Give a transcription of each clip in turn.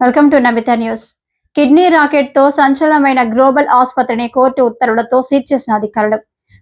Welcome to Namitha news. Kidney రాకెట్తో సంచలనమైన global ఆసుపత్రిని court ఉత్తర్వులతో సీజ్ చేసిన అధికారులు.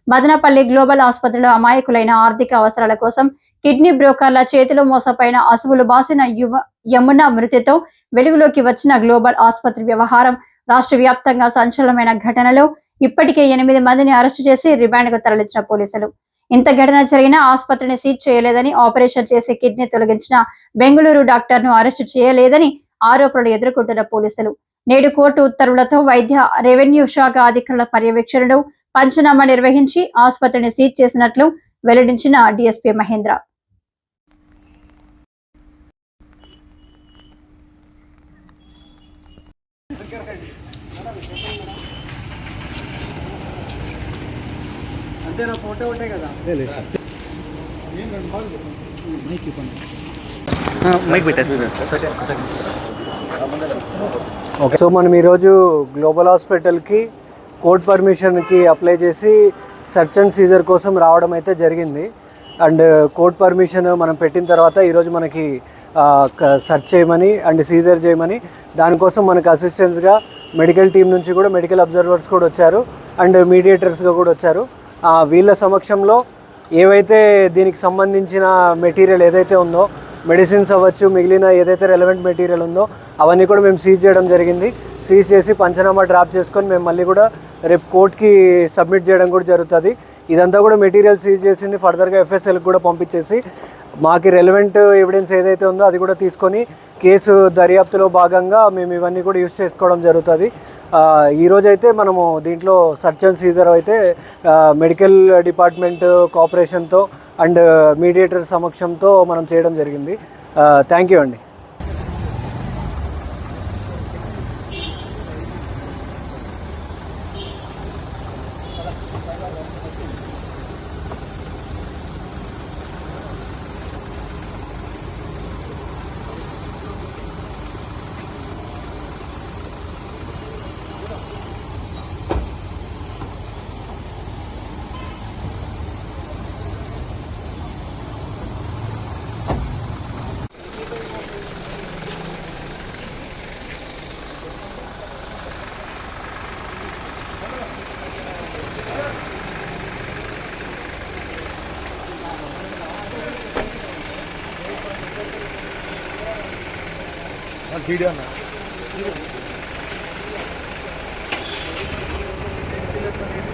మదనపల్లి గ్లోబల్ ఆసుపత్రిలో అమాయకులైన ఆర్థిక అవసరాల కోసం కిడ్నీ బ్రోకర్ల చేతిలో మోసపైన అసువులు బాసిన యువ యమున మృతితో వెలుగులోకి వచ్చిన గ్లోబల్ ఆసుపత్రి వ్యవహారం రాష్ట్ర వ్యాప్తంగా సంచలనమైన ఘటనలో ఇప్పటికే ఎనిమిది మందిని అరెస్టు చేసి రిమాండ్కు తరలించిన పోలీసులు. ఇంత ఘటన జరిగినా ఆసుపత్రిని సీజ్ చేయలేదని ఆపరేషన్ చేసి కిడ్నీ తొలగించిన బెంగళూరు డాక్టర్ను అరెస్టు చేయలేదని ఆరోపణలు ఎదుర్కొంటున్న పోలీసులు. నేడు కోర్టు ఉత్తర్వులతో వైద్య రెవెన్యూ శాఖ అధికారుల పర్యవేక్షణలో పంచనామా నిర్వహించి ఆసుపత్రిని సీజ్ చేసినట్లు వెల్లడించిన డీఎస్పీ మహేంద్ర. అంతేనా? ఫోటో ఒకటే కదా? మైక్ ఓకే సో మనం ఈరోజు గ్లోబల్ హాస్పిటల్కి కోర్ట్ పర్మిషన్కి అప్లై చేసి సర్చ్ అండ్ సీజర్ కోసం రావడం అయితే జరిగింది. అండ్ కోర్ట్ పర్మిషన్ మనం పెట్టిన తర్వాత ఈరోజు మనకి సెర్చ్ చేయమని అండ్ సీజర్ చేయమని దానికోసం మనకు అసిస్టెంట్స్గా మెడికల్ టీం నుంచి కూడా మెడికల్ అబ్జర్వర్స్ కూడా వచ్చారు. అండ్ మీడియేటర్స్గా కూడా వచ్చారు. ఆ, వీళ్ళ సమక్షంలో ఏవైతే దీనికి సంబంధించిన మెటీరియల్ ఏదైతే ఉందో మెడిసిన్స్ అవ్వచ్చు మిగిలిన ఏదైతే రెలవెంట్ మెటీరియల్ ఉందో అవన్నీ కూడా మేము సీజ్ చేయడం జరిగింది. సీజ్ చేసి పంచనామా డ్రాప్ చేసుకొని మేము మళ్ళీ కూడా రేపు కోర్ట్కి సబ్మిట్ చేయడం కూడా జరుగుతుంది. ఇదంతా కూడా మెటీరియల్ సీజ్ చేసింది ఫర్దర్గా ఎఫ్ఎస్ఎల్కి కూడా పంపించేసి మాకు రెలవెంట్ ఎవిడెన్స్ ఏదైతే ఉందో అది కూడా తీసుకొని కేసు దర్యాప్తులో భాగంగా మేము ఇవన్నీ కూడా యూస్ చేసుకోవడం జరుగుతుంది. ఈరోజైతే అయితే మనము దీంట్లో సర్చ్ అండ్ సీజర్ అయితే మెడికల్ డిపార్ట్మెంట్ కోఆపరేషన్తో అండ్ మీడియేటర్ సమక్షంతో మనం చేయడం జరిగింది. థ్యాంక్ యూ అండి. వీడియో అన్న Thank you.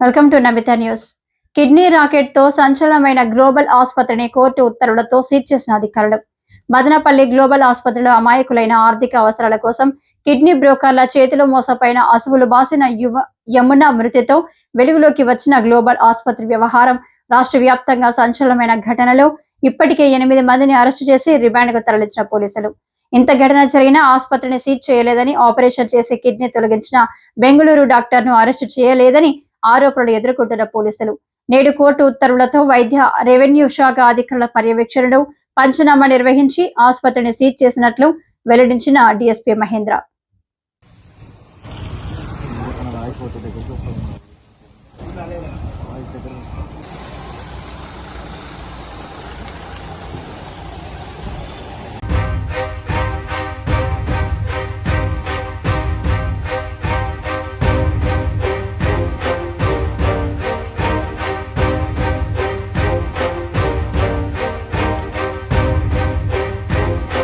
Welcome to Namitha news. Kidney రాకెట్తో సంచలనమైన గ్లోబల్ ఆసుపత్రిని కోర్టు ఉత్తర్వులతో సీజ్ చేసిన అధికారులు. మదనపల్లి గ్లోబల్ ఆసుపత్రిలో అమాయకులైన ఆర్థిక అవసరాల కోసం కిడ్నీ బ్రోకర్ల చేతిలో మోసపైన అసువులు బాసిన యువ యమున మృతితో వెలుగులోకి వచ్చిన గ్లోబల్ ఆసుపత్రి వ్యవహారం రాష్ట్ర వ్యాప్తంగా సంచలనమైన ఘటనలో ఇప్పటికే ఎనిమిది మందిని అరెస్టు చేసి రిమాండ్కు తరలించిన పోలీసులు. ఇంత ఘటన జరిగినా ఆసుపత్రిని సీజ్ చేయలేదని ఆపరేషన్ చేసి కిడ్నీ తొలగించిన బెంగళూరు డాక్టర్ను అరెస్టు చేయలేదని ఆరోపణలు ఎదుర్కొంటున్న పోలీసులు. నేడు కోర్టు ఉత్తర్వులతో వైద్య రెవెన్యూ శాఖ అధికారుల పర్యవేక్షణలో పంచనామా నిర్వహించి ఆసుపత్రిని సీజ్ చేసినట్లు వెల్లడించిన డిఎస్పీ మహేంద్ర.